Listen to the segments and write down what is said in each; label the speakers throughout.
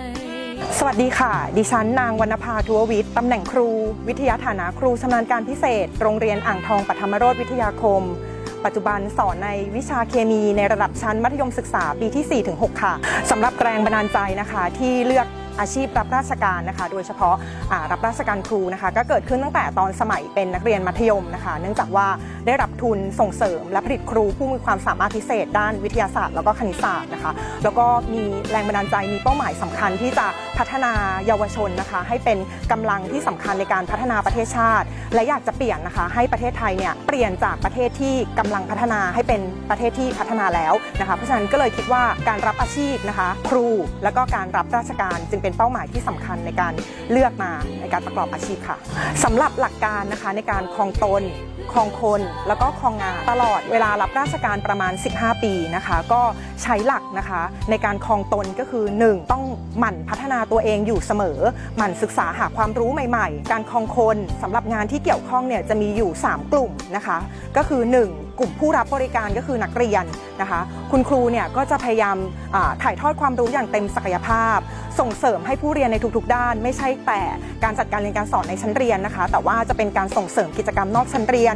Speaker 1: ย
Speaker 2: สวัสดีค่ะ ดิฉันนางวรรณภาทัววิทย์ตำแหน่งครู วิทยาฐานะครูชำนาญการพิเศษ โรงเรียนอ่างทองปฐมโรธวิทยาคม ปัจจุบันสอนในวิชาเคมีในระดับชั้นมัธยมศึกษาปีที่ 4-6 ค่ะสำหรับแรงบันดาลใจนะคะที่เลือก อาชีพรับราชการนะคะ โดยเฉพาะรับราชการครูนะคะ ก็เกิดขึ้นตั้งแต่ตอนสมัยเป็นนักเรียนมัธยมนะคะ เนื่องจากว่าได้รับทุนส่งเสริม และผลิตครูผู้มีความสามารถพิเศษ ด้านวิทยาศาสตร์แล้วก็คณิตศาสตร์นะคะ แล้วก็มีแรงบันดาลใจมีเป้าหมายสำคัญที่จะพัฒนาเยาวชนนะคะ ให้เป็นกำลังที่สำคัญในการพัฒนาประเทศชาติ และอยากจะเปลี่ยนนะคะ ให้ประเทศไทยเนี่ยเปลี่ยนจากประเทศที่กำลังพัฒนาให้เป็นประเทศที่พัฒนาแล้วนะคะ เพราะฉะนั้นก็เลยคิดว่าการรับอาชีพนะคะ ครู แล้วก็การรับราชการจึงเป็นเป้าหมายที่สำคัญในการเลือกมาในการประกอบอาชีพค่ะสำหรับหลักการนะคะในการคลองตน ครองคนแล้วก็ครองงานตลอดเวลารับราชการประมาณ 15 ปีนะคะ ก็ใช้หลักนะคะ ในการครองตนก็คือ 1. ต้องหมั่นพัฒนาตัวเองอยู่เสมอ หมั่นศึกษาหาความรู้ใหม่ๆ การครองคนสำหรับงานที่เกี่ยวข้องเนี่ยจะมีอยู่ 3 กลุ่มนะคะ ก็คือ 1. กลุ่มผู้รับบริการก็คือนักเรียนนะคะ คุณครูเนี่ยก็จะพยายามถ่ายทอดความรู้อย่างเต็มศักยภาพ ส่งเสริมให้ผู้เรียนในทุกๆ ด้าน ไม่ใช่แต่การจัดการเรียนการสอนในชั้นเรียนนะคะ แต่ว่าจะเป็นการส่งเสริมกิจกรรมนอกชั้นเรียน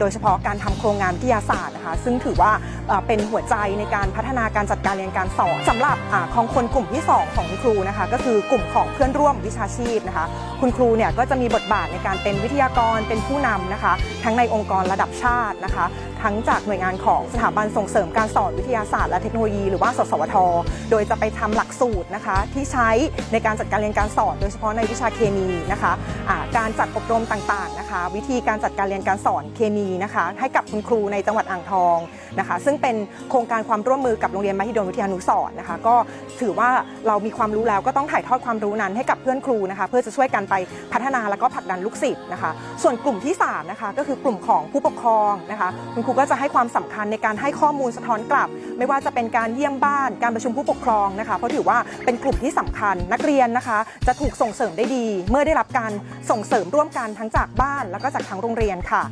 Speaker 2: โดยเฉพาะการทำโครงงานวิทยาศาสตร์นะคะ ซึ่งถือว่าเป็นหัวใจในการพัฒนาการจัดการเรียนการสอนสำหรับอของคนกลุ่มที่ 2 ของคุณครูนะคะ ก็คือกลุ่มของเพื่อนร่วมวิชาชีพนะคะ คุณครูเนี่ยก็จะมีบทบาทในการเป็นวิทยากรเป็นผู้นำนะคะ ทั้งในองค์กรระดับชาตินะคะ ทั้งจากหน่วยงานของสถาบันส่งเสริมการสอนวิทยาศาสตร์และเทคโนโลยีหรือว่าสสวท โดยจะไปทำหลักสูตรนะคะ ที่ใช้ในการจัดการเรียนการสอน โดยเฉพาะในวิชาเคมีนะคะอ่าการจัดอบรมต่างๆนะคะ วิธีการจัดการเรียนการสอนเคมีนะคะให้กับคุณครูในจังหวัดอ่างทองนะคะ ซึ่งเป็นโครงการความร่วมมือกับโรงเรียนมหิดลวิทยานุสรณ์นะคะ ก็ถือว่าเรามีความรู้แล้วก็ต้องถ่ายทอดความรู้นั้นให้กับเพื่อนครูนะคะ เพื่อจะช่วยกันไปพัฒนาแล้วก็ผลักดันลูกศิษย์นะคะ ส่วนกลุ่มที่สามนะคะก็คือกลุ่มของผู้ปกครองนะคะคุณครูก็จะให้ความสำคัญในการให้ข้อมูลสะท้อนกลับ ไม่ว่าจะเป็นการเยี่ยมบ้านการประชุมผู้ปกครองนะคะ เพราะถือว่าเป็นกลุ่มที่สำคัญนักเรียนนะคะ จะถูกส่งเสริมได้ดี เมื่อได้รับการส่งเสริมร่วมกันทั้งจากบ้านแล้วก็จากทางโรงเรียนค่ะ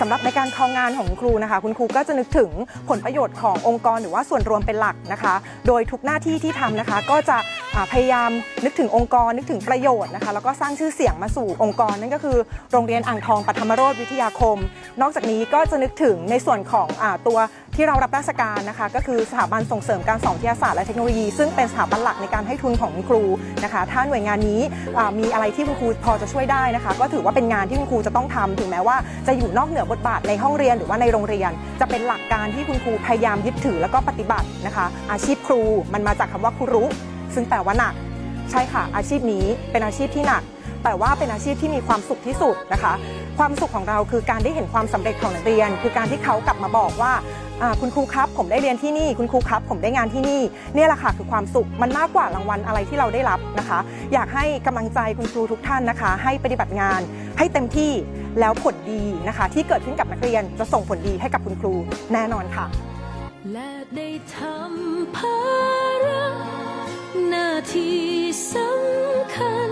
Speaker 2: สำหรับในการครองงานของครูนะคะ คุณครูก็จะนึกถึงผลประโยชน์ขององค์กรหรือว่าส่วนรวมเป็นหลักนะคะ โดยทุกหน้าที่ที่ทำนะคะ ก็จะพยายามนึกถึงองค์กรนึกถึงประโยชน์นะคะ แล้วก็สร้างชื่อเสียงมาสู่องค์กรนั่นก็คือโรงเรียนอ่างทองปัทมโรธวิทยาคม นอกจากนี้ก็จะนึกถึงในส่วนของอตัว ที่เรารับราชการนะคะก็คือสถาบันส่งเสริมการสอนวิทยาศาสตร์และเทคโนโลยี ซึ่งเป็นสถาบันหลักในการให้ทุนของคุณครูนะคะถ้าหน่วยงานนี้มีอะไรที่คุณครูพอจะช่วยได้นะคะ ก็ถือว่าเป็นงานที่คุณครูจะต้องทำถึงแม้ว่าจะอยู่นอกเหนือบทบาทในห้องเรียนหรือว่าในโรงเรียน จะเป็นหลักการที่คุณครูพยายามยึดถือแล้วก็ปฏิบัตินะคะ อาชีพครูมันมาจากคำว่าครูรุซึ่งแปลว่าหนัก ใช่ค่ะอาชีพนี้เป็นอาชีพที่หนัก แต่ว่าเป็นอาชีพที่มีความสุขที่สุดนะคะ ความสุขของเราคือการได้เห็นความสำเร็จของนักเรียน คือการที่เขากลับมาบอกว่าคุณครูครับ ผมได้เรียนที่นี่ คุณครูครับ ผมได้งานที่นี่เนี่ยแหละค่ะคือความสุขมันมากกว่ารางวัลอะไรที่เราได้รับนะคะ อยากให้กำลังใจคุณครูทุกท่านนะคะ ให้ปฏิบัติงานให้เต็มที่แล้วผลดีนะคะ ที่เกิดขึ้นกับนักเรียนจะส่งผลดีให้กับคุณครูแน่นอนค่ะ
Speaker 1: และได้ทำภาระหน้าที่สำคัญ